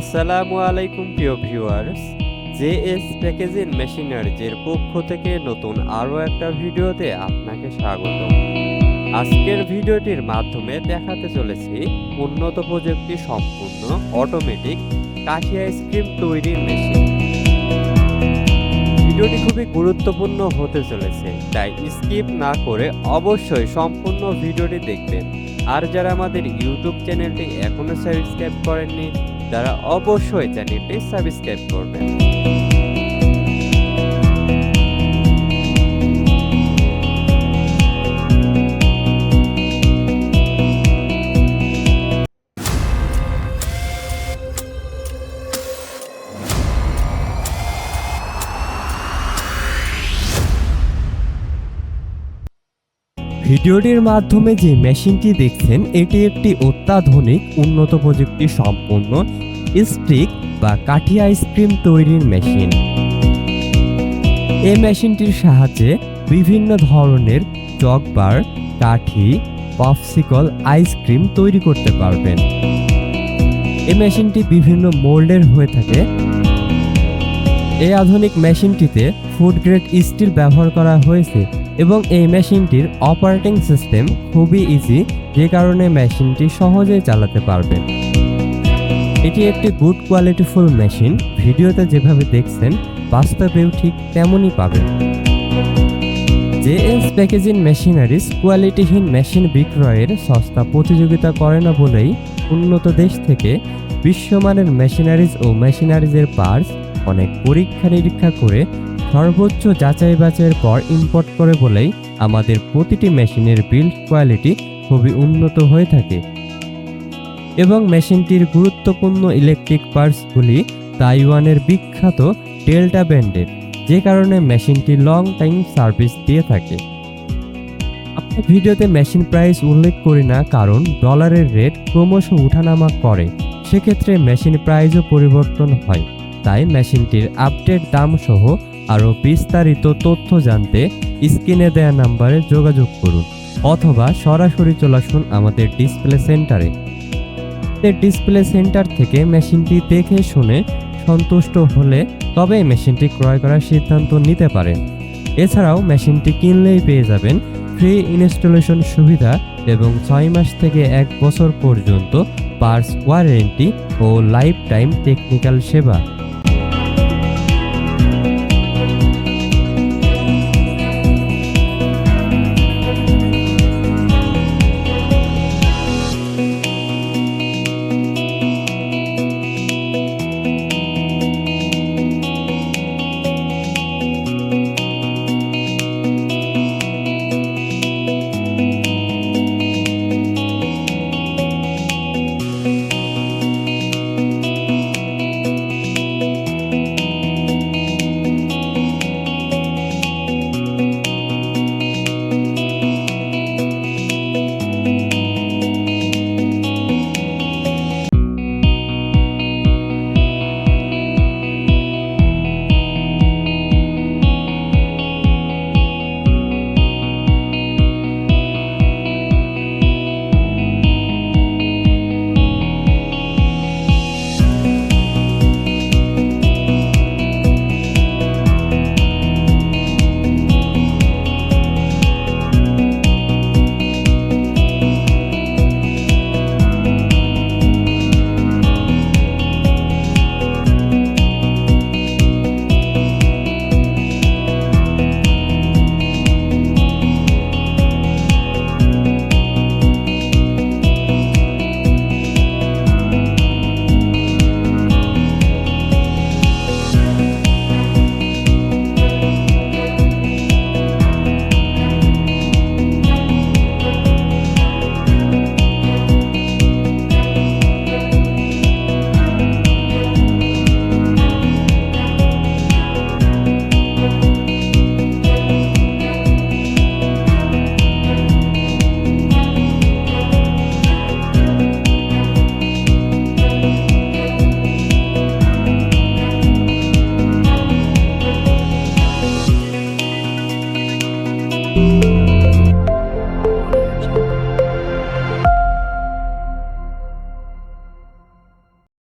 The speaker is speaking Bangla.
আসসালামু আলাইকুম, প্রিয় ভিউয়ার্স। জে এস প্যাকেজিং মেশিনারিজের পক্ষ থেকে নতুন আরও একটা ভিডিওতে আপনাকে স্বাগত। আজকের ভিডিওটির মাধ্যমে দেখাতে চলেছি উন্নত প্রযুক্তি সম্পূর্ণ অটোমেটিক কাঠি আইসক্রিম তৈরির মেশিন। ভিডিওটি খুবই গুরুত্বপূর্ণ হতে চলেছে, তাই স্কিপ না করে অবশ্যই সম্পূর্ণ ভিডিওটি দেখবেন। আর যারা আমাদের ইউটিউব চ্যানেলটি এখনও সাবস্ক্রাইব করেননি তারা অবশ্যই চ্যানেলটি সাবস্ক্রাইব করবেন। ভিডিওটির মাধ্যমে যে মেশিনটি দেখছেন, এটি একটি অত্যাধুনিক, উন্নত প্রযুক্তি সম্পন্ন স্টিক বা কাঠি আইসক্রিম তৈরির মেশিন। এই মেশিনটির সাহায্যে বিভিন্ন ধরনের চকবার কাঠি, পপসিকল আইসক্রিম তৈরি করতে পারবেন। এই মেশিনটি বিভিন্ন মোল্ডের হয়ে থাকে। এই আধুনিক মেশিনটিতে ফুড গ্রেড স্টিল ব্যবহার করা হয়েছে। এবং এই মেশিনটির অপারেটিং সিস্টেম খুবই ইজি যে কারণে মেশিনটি সহজেই চালাতে পারবেন। এটি একটি গুড কোয়ালিটিফুল মেশিন ভিডিওতে যেভাবে দেখছেন, বাস্তবেও ঠিক তেমনই পাবেন। জেএস প্যাকেজিং মেশিনারিজ কোয়ালিটিহীন মেশিন বিক্রয়ের সস্তা প্রতিযোগিতা করে না বলেই উন্নত দেশ থেকে বিশ্বমানের মেশিনারিজ ও মেশিনারিজের পার্টস অনেক পরীক্ষা নিরীক্ষা করে সর্বোচ্চ যাচাই বাছাইয়ের পর ইম্পোর্ট করে বলেই আমাদের প্রতিটি মেশিনের বিল্ড কোয়ালিটি খুবই উন্নত হয়ে থাকে। এবং মেশিনটির গুরুত্বপূর্ণ ইলেকট্রিক পার্টসগুলি তাইওয়ানের বিখ্যাত ডেল্টা ব্যান্ডের, যে কারণে মেশিনটি লং টাইম সার্ভিস দিয়ে থাকে। আমরা ভিডিওতে মেশিন প্রাইস উল্লেখ করি না, কারণ ডলারের রেট ক্রমশ উঠানামা করে। সেক্ষেত্রে মেশিন প্রাইসও পরিবর্তন হয়। তাই মেশিনটির আপডেট দাম সহ আরও বিস্তারিত তথ্য জানতে স্ক্রিনে দেয়া নাম্বারে যোগাযোগ করুন অথবা সরাসরি চলে আসুন আমাদের ডিসপ্লে সেন্টারে। ডিসপ্লে সেন্টার থেকে মেশিনটি দেখে শুনে সন্তুষ্ট হলে তবে মেশিনটি ক্রয় করার সিদ্ধান্ত নিতে পারেন। এছাড়াও মেশিনটি কিনলেই পেয়ে যাবেন ফ্রি ইনস্টলেশন সুবিধা এবং ছয় মাস থেকে এক বছর পর্যন্ত পার্স ওয়ারেন্টি ও লাইফ টাইম টেকনিক্যাল সেবা।